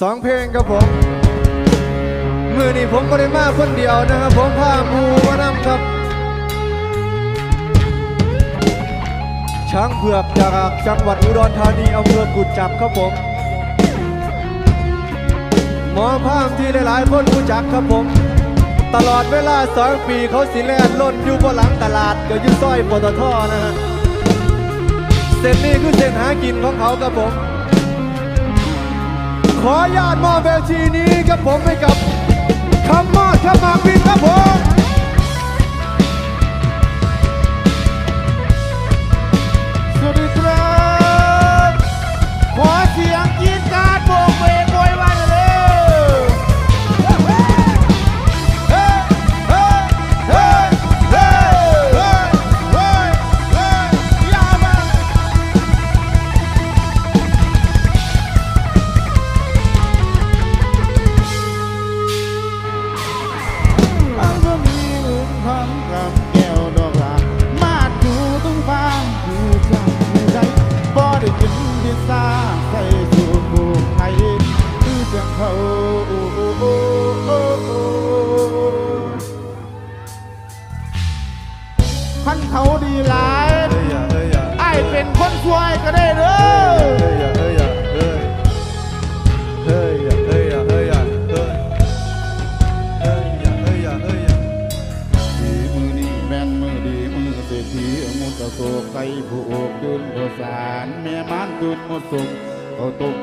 สองเพลงครับผมมือนี้ผมก็ได้มาคนเดียวนะครับ ผมผ้ามูวานำครับ ช้างเผือกจากจังหวัดอุดรธานีอำเภอกุดจับครับผมหมอภาพที่หลายๆคนรู้จักครับผม ตลอดเวลาสองปีเขาสิแลนล้นอยู่บนหลังตลาดก็ยุ่ร้อยปตทนะฮะเส้นนี้คือเส้นหากินของเขาครับผม ขอญาติมอบเวทีนี้กับผมให้กับคำมอดคำมาปินครับผม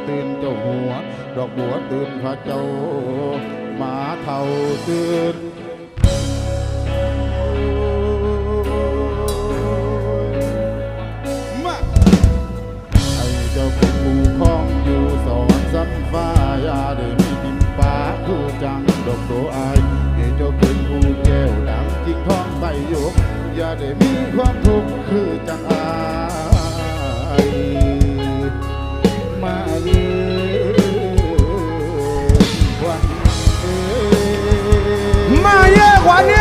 ตื่นเจ้าหัว ดอกบัวตื่นพระเจ้าหมาเท่าตื่นมาให้เจ้าคุณผู้คองอยู่สอนซ้ำฟ้ายาเดินมีดิมป้าคู่จังดอกโตอายเจ้าคุณผู้แก้วดำจริงทองใบยกอย่าได้มีความทุกข์คือจังอา One.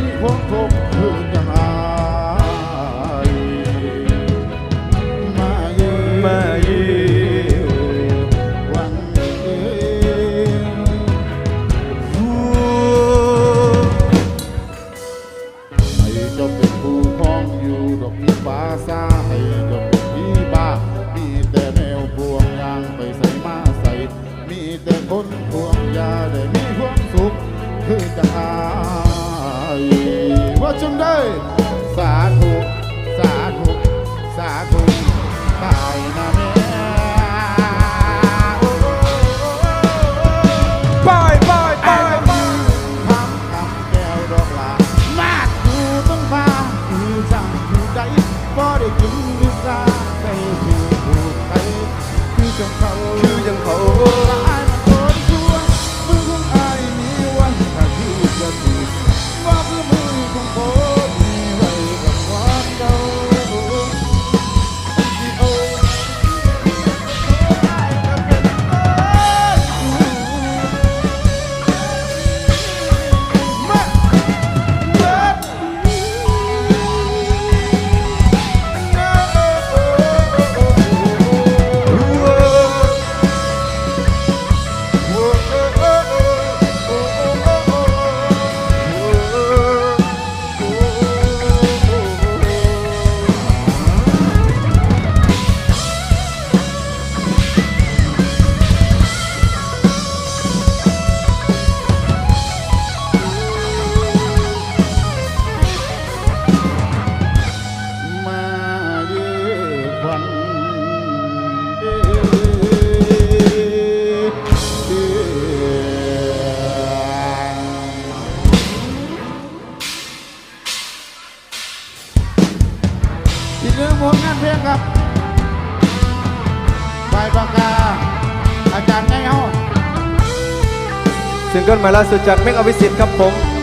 มาล่าสุดจากเมกอวิสิตครับผม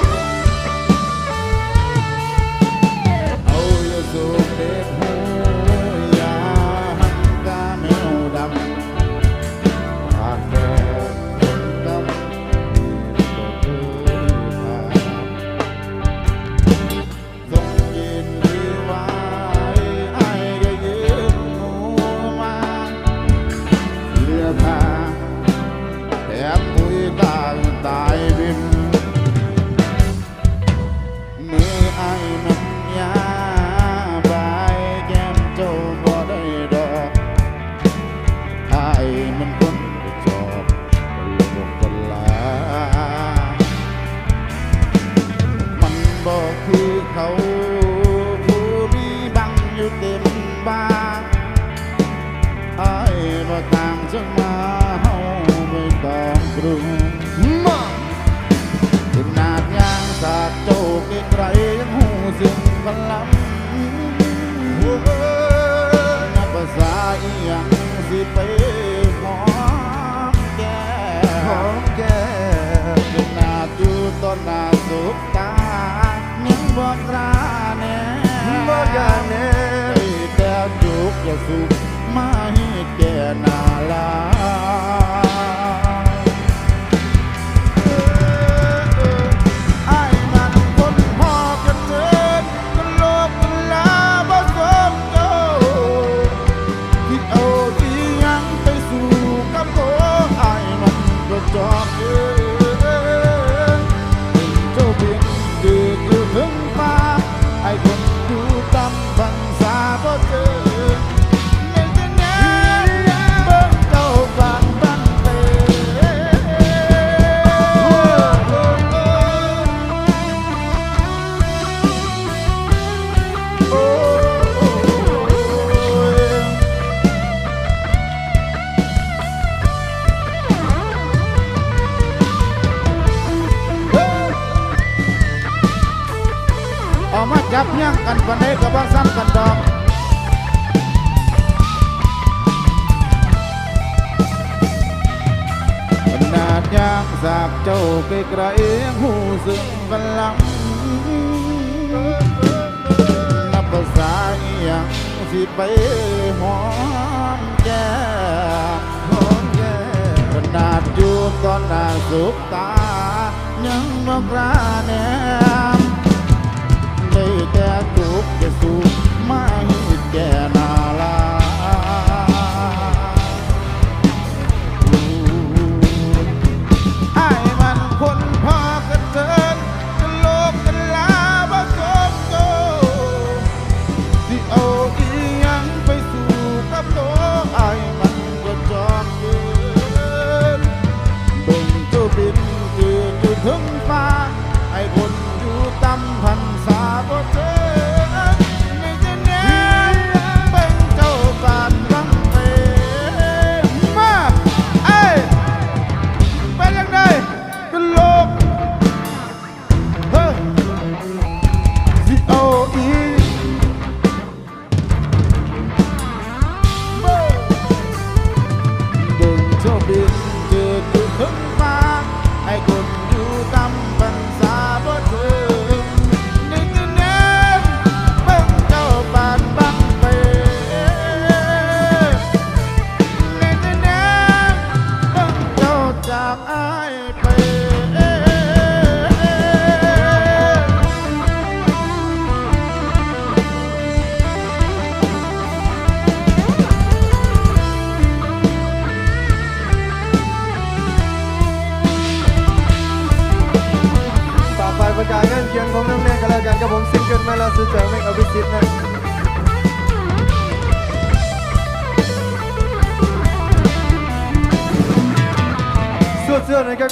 ไรยังหูสิ่งบันลับนับภาษาอียังสิไปหอมแก้หอมแก้จนหน้าอยู่ต้นหน้าสุดตายังบอกล้นแน่บอกล้นแน่แต่จุกอย่าสุกมาให้แก่หนา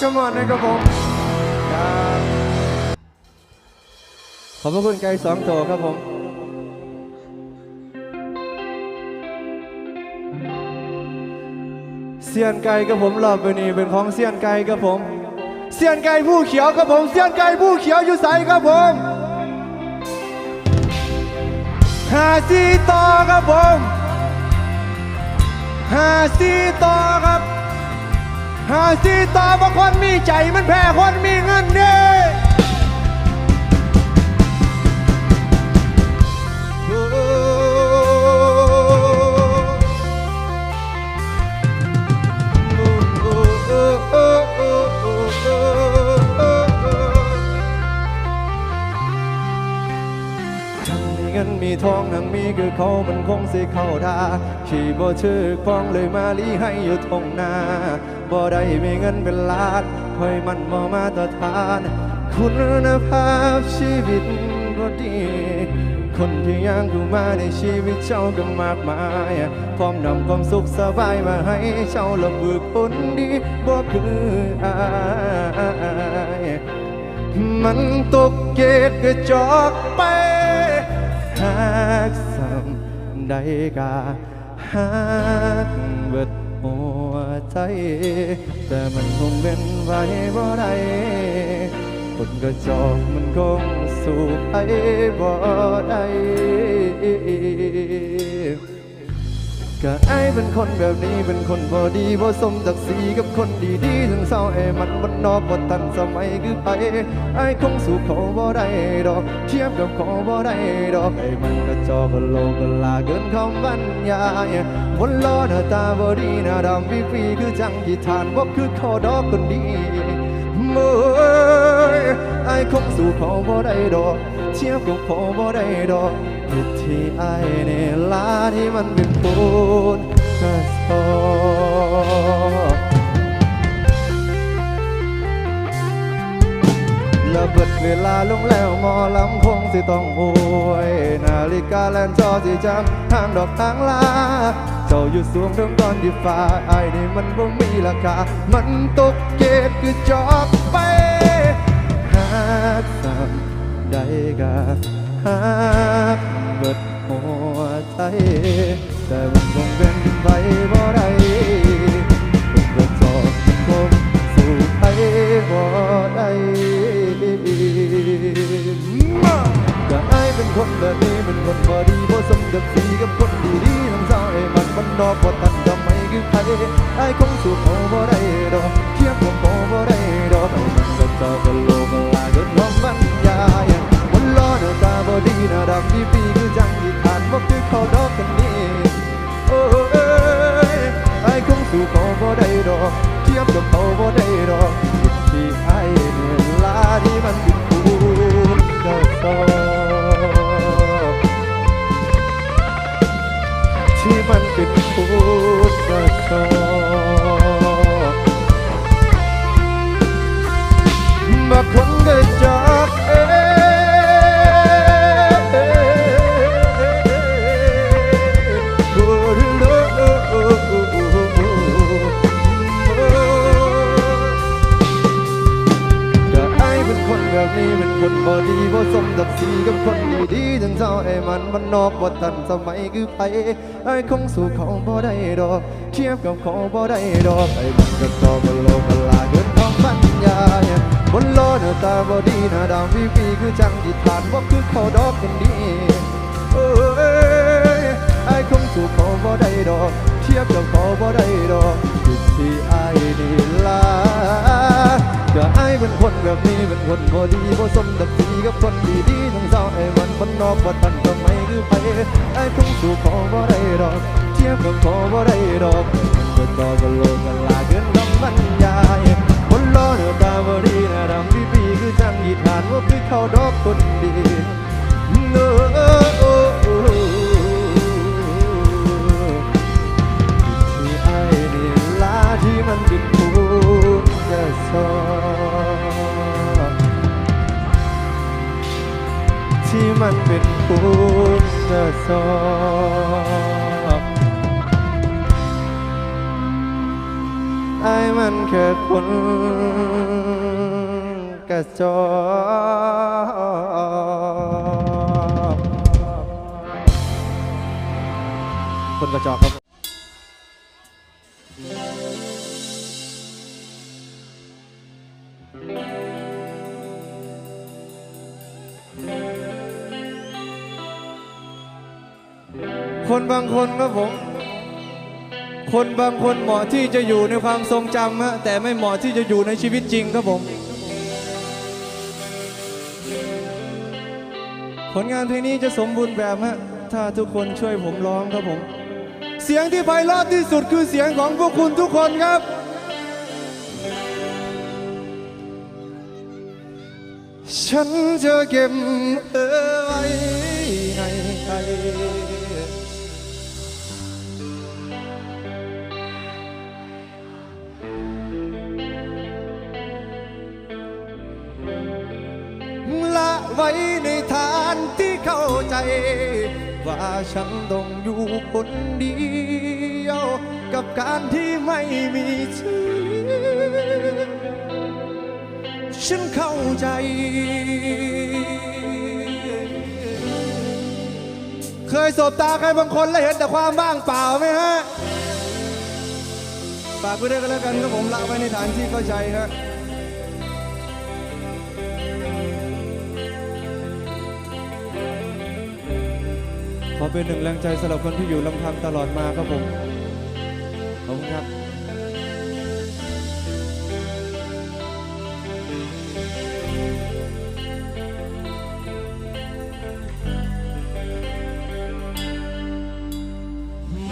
come นะครับผมขอบพระคุณไกลสองตัวครับผมเซียนไก่กับผมรอบนี้เป็นของเซียนไก่กับผมเซียนไก่ผู้เขียวครับผมเซียนไก่ผู้เขียวอยู่ใสครับผมหาซีต่อครับผมหาซีต่อครับ หาซีต่อว่คนมีใจมันแพ้คนมีเงินเด้ มีทองทั้งมีคือเขามันคงสิเข้าท่าขี่บ่ชื่อคองเลยมาลีให้อยู่ตรงหน้าบ่ได้มีเงินเป็นล้านคอยมันบ่มาตรฐาน คุณภาพชีวิตบ่ดีคนที่ยังอยู่มาในชีวิตเจ้าก็มากมายพร้อมนำความสุขสบายมาให้เจ้าละมือคนดีบ่คืออายมันตกเกตกระจอกไป หากสังใดกาหักเบิดหัวใจแต่มันคงเป็นไว้บ่ได้คนกระจอกมันคงสู่ไปบ่ได้ ก็ไอ้เป็นคนแบบนี้เป็นคนบ่ดีบ่สมศักดิ์ศรีกับคนดีๆถึงเศร้าไอ้มันมันนอกบ่ทันสมัยคือไปไอ้คงสู้เขาบ่ได้ดอก เทียบกับเขาบ่ได้ดอกไอ้มันก็จอกก็โลก็ลาเกินคำบรรยายคนล้อหน้าตาบ่ดีหน้าดำฟรีคือจังที่ทานบ่คือเขาดอกคนดีเมื่อยไอ้คงสู้เขาบ่ได้ดอก เทียบกับเขาบ่ได้ดอก ผิดที่ไอ้เนี่ยลาที่มันเป็นปูนกระสอบและเบิดเวลาลงแล้วมอลำคงสิต้องโวย นาฬิกาแลนจอสิจำทางดอกทางลา เจ้าอยู่สูงเรื่องตอนที่ฟ้าไอ้นี่มันบ่มีราคา มันตกเกตคือจอกไปหากซ้ำได้กะ หักเบิดหัวใจแต่ มาคนก็จอกเก็ไอ้เป็นคนแบบนี้เป็นคนบ่ดีบ่สมศักดิ์ศรีกับคนดีๆถึงเจ้าไอ้มันมันนอกบ่ทันสมัยคือไปไอ้คงสู้เขาบ่ได้ดอก เทียบกับเขาบ่ได้ดอกไอ้มันก็จอกก็โลกก็ลาเกินคำบรรยา คนล้อหน้าตาบอดีหน้าดำฟีฟีคือจังที่ผ่านว่าคือเขาดอกกันดีเอ้ยไอ้คงสู้เขาบ่ได้ดอก เทียบกับเขาบ่ได้ดอกจุดที่ไอ้นี่ลาก็ไอ้เป็นคนแบบนี้เป็นคนบ่ดีบ่สมดักสีกับคนดีๆทั้งเศร้าไอ้มันมันนอกบ่ทันก็ไม่คือไปไอ้คงสู้เขาบ่ได้ดอก เทียบกับเขาบ่ได้ดอกมันก็จอก็โลกกันลาเกินคำบรรยายคน ล้อหน้าตาบอดีหน้าดำปีปีคือจังยีฐานว่าคือเขาดอกคนดีเนอที่ไอ้นี่ลาที่มันเป็นผู้จะสอบที่มันเป็นผู้จะสอ บไอ้มันแค่คนกระจอกคนกระจอกครับคนบางคนครับผม คนบางคนเหมาะที่จะอยู่ในความทรงจำฮะแต่ไม่เหมาะที่จะอยู่ในชีวิตจริงครับผม ผลงานเพลงนี้จะสมบูรณ์แบบฮะถ้าทุกคนช่วยผมร้องครับผม เสียงที่ไพเราะที่สุดคือเสียงของพวกคุณทุกคนครับ ฉันจะเก็บเธอไว้ในใจ ว่าฉันต้องอยู่คนเดียว กับการที่ไม่มีชื่อฉันเข้าใจเคยสบตาใครบางคนแล้วเห็นแต่ความว่างเปล่าไหมฮะฝากไว้ด้วยกันแล้วกันครับผมละไว้ในฐานที่เข้าใจครับ ขอเป็นหนึ่งแรงใจสำหรับคนที่อยู่ลำพังตลอดมาครับผม ขอบคุณครับ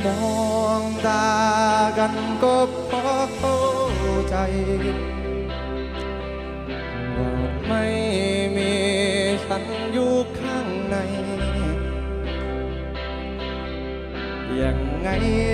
มองตากันก็พอเข้าใจ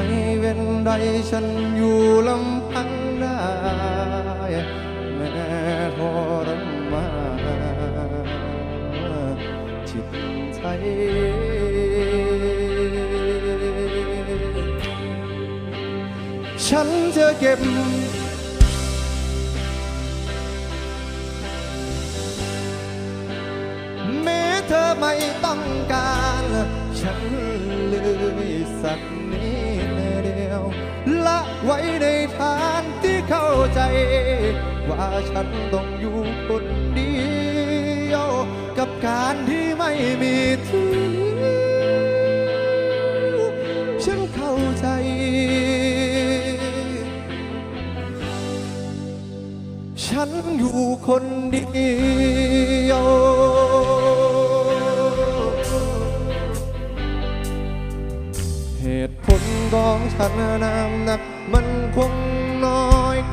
ไม่เป็นไรฉันอยู่ลำพังได้แม้ทรมานจิตใจฉันจะเก็บแม้เธอไม่ต้องการ ฉันเลยสัก ไว้ในฐานที่เข้าใจ ว่าฉันต้องอยู่คนเดียว กับการที่ไม่มีเธอฉันเข้าใจฉันอยู่คนเดียว เหตุผลของฉันน้ำหนัก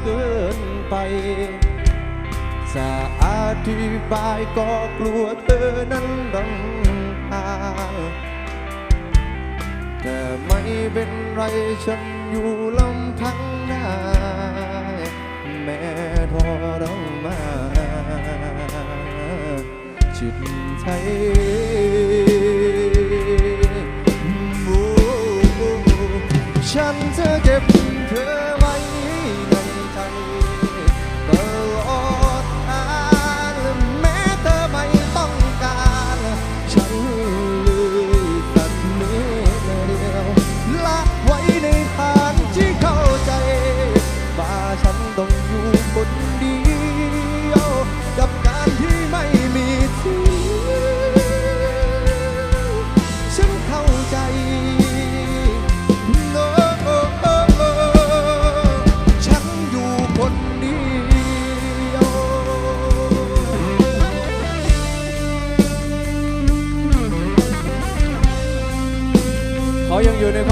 เกินไปจะอธิบายก็กลัวเธอนั้นรำคาญแต่ไม่เป็นไรฉันอยู่ลำพังได้แม้ทรมานจิตใจฉันจะเก็บ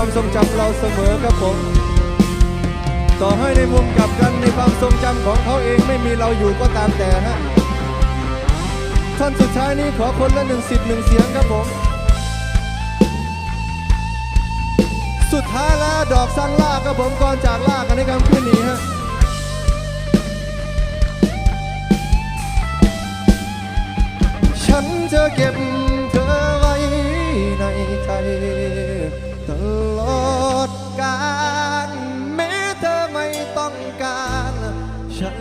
ความทรงจำเราเสมอครับผม ต่อให้ในมุมกลับกันในความทรงจำของเขาเองไม่มีเราอยู่ก็ตามแต่ฮะท่อนสุดท้ายนี้ขอคนละหนึ่งสิทธิ์หนึ่งเสียงครับผม สุดท้ายแล้วดอกสังลากครับผมก่อนจากลากกันในคำคืนนี้ฮะฉันจะเก็บเธอไว้ในใจ ลดการแม้เธอไม่ต้องการ ฉัน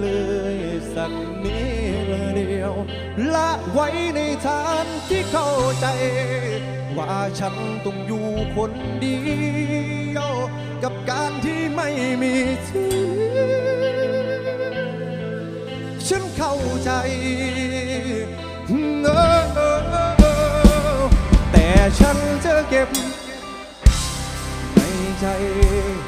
เลยสักนิดเดียว ละไว้ในฐานที่เข้าใจ ว่าฉันต้องอยู่คนเดียว กับการที่ไม่มีที่ฉันเข้าใจแต่ฉันจะเก็บ ใจ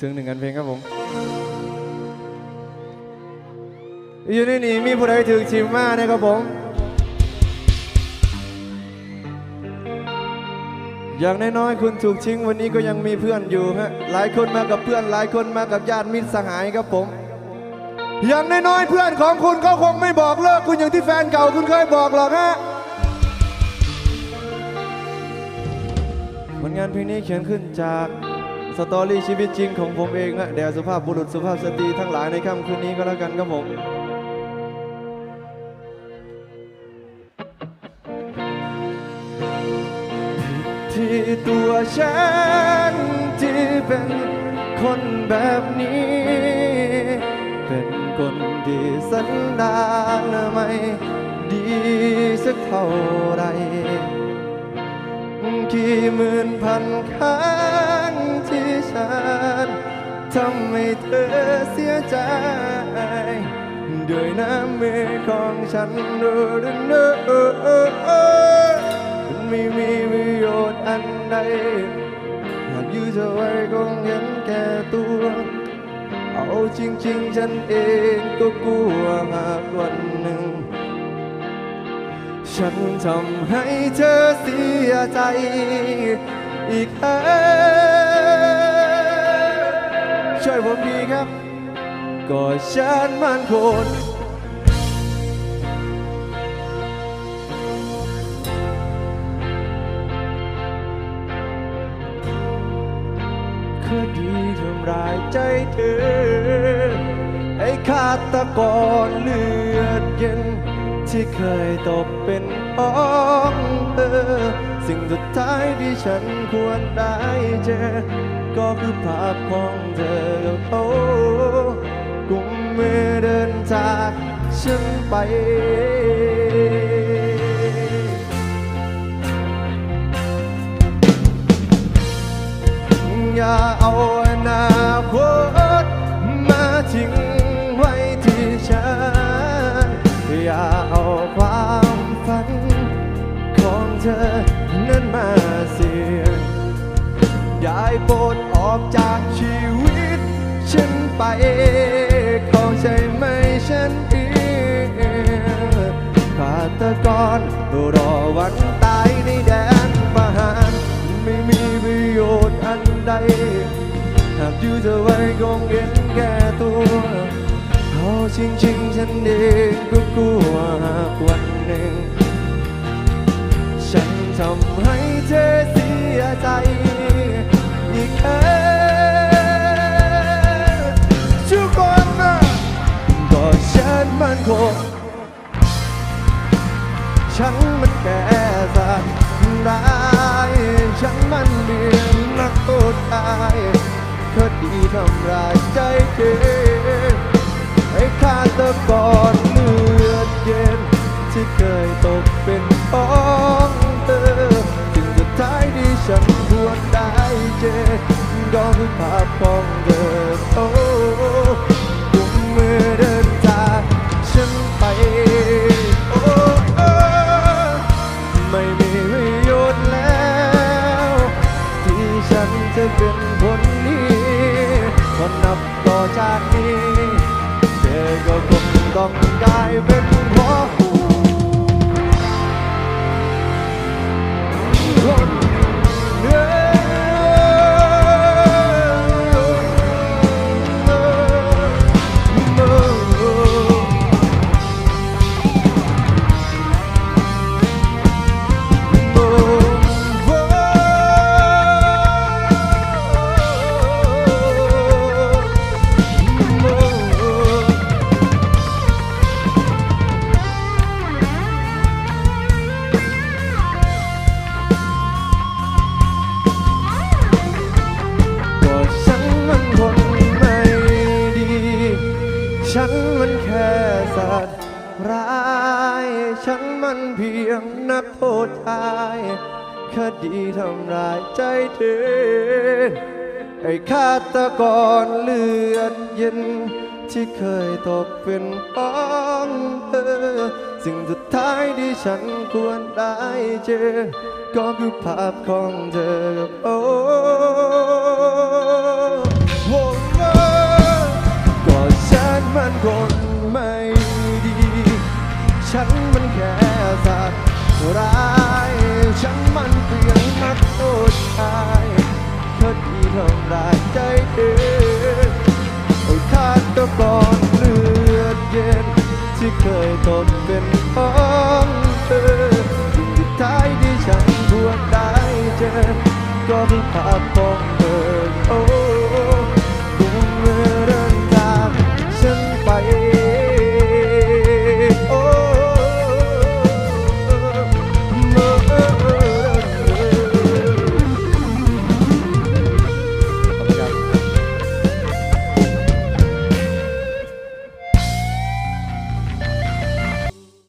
ซึ้งหนึ่งกันเพลงครับผม อยู่ในนี้มีผู้ใดถึงชิมมานะครับผม อย่างน้อยๆคุณถูกชิงวันนี้ก็ยังมีเพื่อนอยู่ฮะหลายคนมากับเพื่อนหลายคนมากับญาติมิตรสหายครับผม อย่างน้อยๆเพื่อนของคุณก็คงไม่บอกเลิกคุณอย่างที่แฟนเก่าคุณเคยบอกหรอกฮะผลงานเพลงนี้เขียนขึ้นจาก สตอรี่ชีวิตจริงของผมเองฮะแด่สุภาพบุรุษสุภาพสตรีทั้งหลายในค่ำคืนนี้ก็แล้วกันครับผมที่ตัวฉันที่เป็นคนแบบนี้ เป็นคนที่สันดานไม่ดีสักเท่าไรกี่หมื่นพันครั้ง ฉันทำให้เธอเสียใจ ด้วยน้ำมือของฉันเออเออเออเออเออมันไม่มีประโยชน์อันใดหากอยู่เธอไว้คงเห็นแก่ตัว เอาจริงๆ ฉันเองก็กลัวหากวันหนึ่ง ฉันทำให้เธอเสียใจอีกครั้ง ช่วยผมดีครับ ก็ฉันมันคนคดีทำร้ายใจเธอ ไอ้ฆาตกรเลือดเย็น ที่เคยตกเป็นของเธอ สิ่งสุดท้ายที่ฉันควรได้เจอ ก็คือภาพของเธอกับเขากุมมือเดินจากฉันไปอย่าเอาอนาคตมาทิ้งไว้ที่ฉัน อย่าเอาความฝัน เธอนั้นมาเสี่ยงอย่าให้โปรดออกจากชีวิต ฉันไป เข้าใจไหมฉันเองฆาตะกรรอวันตายในแดนประหารไม่มีประโยชน์อันใด หากอยู่เธอไว้คงเห็นแก่ตัวเอาจริงๆ ฉันเองก็กลัวหากวันหนึ่ง ทำให้เธอเสียใจอีกครั้งทุกคนนะก็ฉันมันคงฉันมันแค่สัตว์ร้ายฉันมันเบียนนักโทษตายคดีทำร้ายใจเธอไอ้ฆาตะกรเลือดเย็นที่เคยตกเป็นของ ถึงสุดท้ายที่ฉันควรได้เจอก็คือภาพของเธอโอ้กุมมือเดินจากฉันไป จอ ก็คือภาพของเธอกับโอ้โหก็ฉันมันคนไม่ดี ฉันมันแค่สัตว์ร้าย ฉันมันเพียงนักโทษชายคดีทำร้ายใจเธอโอ้ฆาตกรเลือดเย็นที่เคยตกเป็นขอ ก็คือภาพของเธอโอ้